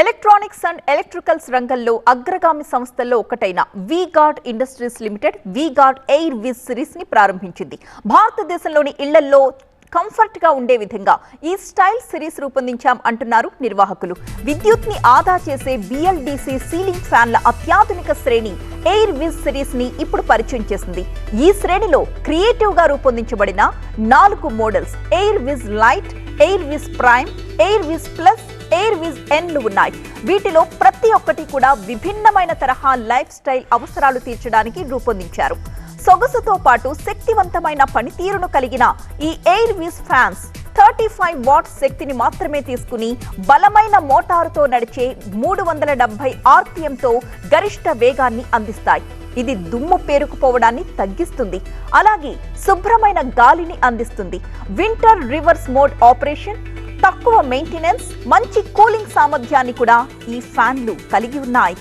Electronics and electricals రంగంలో అగ్రగామి సంస్థల్లో ఒకటైన Vguard industries limited Vguard air wiz సిరీస్ని ప్రారంభించింది. భారతదేశంలోని ఇళ్ళల్లో కంఫర్ట్గా ఉండే విధంగా ఈ స్టైల్ సిరీస్ రూపొందించాం అంటున్నారు నిర్వాహకులు. విద్యుత్ని ఆదా చేసే బిఎల్డిసి సీలింగ్ ఫ్యాన్ల అత్యాధునిక శ్రేణి ఎయిర్ విజ్ సిరీస్ని ఇప్పుడు పరిచయం చేసింది. ఈ శ్రేణిలో క్రియేటివ్గా రూపొందించబడిన నాలుగు models air wiz lite air wiz prime air wiz plus air wiz ఉన్నాయి. వీటిలో ప్రతి ఒక్కటి కూడా విభిన్నమైన తరహా లైఫ్ స్టైల్ అవసరాలు తీర్చడానికి రూపొందించారు. సొగసుతో పాటు శక్తివంతమైన పనితీరును కలిగిన ఈ air wiz fans thirty five watts శక్తిని మాత్రమే తీసుకుని బలమైన మోటారుతో నడిచే మూడు వందల డెబ్బై ఆర్పిఎంతో గరిష్ట వేగాన్ని అందిస్తాయి. ఇది దుమ్ము పేరుకుపోవడాన్ని తగ్గిస్తుంది. అలాగే శుభ్రమైన గాలిని అందిస్తుంది. వింటర్ రివర్స్ మోడ్ ఆపరేషన్ తక్కువ మెయింటెనెన్స్ మంచి కూలింగ్ సామర్థ్యాన్ని కూడా ఈ ఫ్యాన్లు కలిగి ఉన్నాయి.